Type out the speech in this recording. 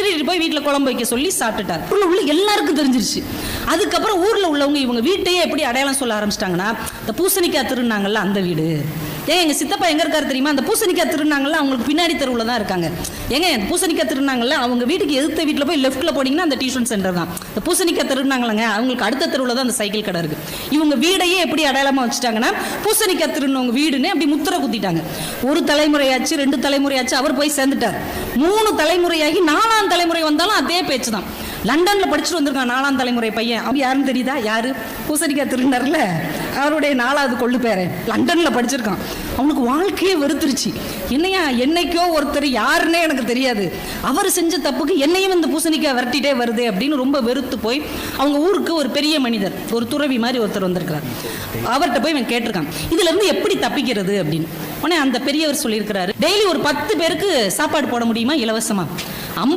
திருடிட்டு போய் வீட்டில் குழம்பு வைக்க சொல்லி சாப்பிட்டுட்டார். உள்ள உள்ள எல்லாருக்கும் தெரிஞ்சிருச்சு. அதுக்கப்புறம் ஊரில் உள்ளவங்க இவங்க வீட்டையே எப்படி அடையாளம் சொல்ல ஆரம்பிச்சிட்டாங்கன்னா இந்த பூசணிக்காய் திருநாங்கல்ல அந்த வீடு. ஏன் எங்கள் சித்தப்பா எங்கே இருக்காரு தெரியுமா? அந்த பூசணிக்காய் திருநாங்கல்ல அவங்களுக்கு பின்னாடி தெருவில் தான் இருக்காங்க. ஏங்க பூசணிக்காய் திருநாங்கள அவங்க வீட்டுக்கு எதிர்த்த வீட்டில் போய் லெஃப்ட்டில் போனீங்கன்னா அந்த டியூஷன் சென்டர் தான். இந்த பூசணிக்காய் திருநாங்கலங்க அவங்களுக்கு அடுத்த தெருவில் தான் அந்த சைக்கிள் கடை இருக்கு. இவங்க வீடையே எப்படி அடையாளமாக வச்சுட்டாங்கன்னா பூசணிக்காய் திருநவங்க வீடுன்னு அப்படி முத்திரை குத்திட்டாங்க. ஒரு தலைமுறையாச்சு ரெண்டு தலைமுறையாச்சு அவர் போய் சேர்ந்துட்டார். மூணு தலைமுறையாகி நாலாம் தலைமுறை வந்தாலும் அதே பேச்சு தான் லண்டனில் படிச்சுட்டு வந்திருக்கான் நாலாம் தலைமுறை பையன். அவன் யாருன்னு தெரியுதா? யாரு? பூசணிக்காய் திருநர்ல அவருடைய நாலாவது கொள்ளு பேர் லண்டன்ல படிச்சிருக்கான். அவனுக்கு வாழ்க்கையே வெறுத்துருச்சு. என்னையா என்னைக்கோ ஒருத்தர் யாருன்னே எனக்கு தெரியாது. அவர் செஞ்ச தப்புக்கு என்னையும் இந்த பூசணிக்காய் விரட்டிட்டே வருது அப்படின்னு ரொம்ப வெறுத்து போய் அவங்க ஊருக்கு ஒரு பெரிய மனிதர் ஒரு துறவி மாதிரி ஒருத்தர் வந்திருக்கிறார். அவர்கிட்ட போய் இவன் கேட்டிருக்கான் இதுல இருந்து எப்படி தப்பிக்கிறது? அப்படின்னு. உடனே அந்த பெரியவர் சொல்லியிருக்கிறாரு டெய்லி ஒரு பத்து பேருக்கு சாப்பாடு போட முடியுமா இலவசமா? ஐம்பது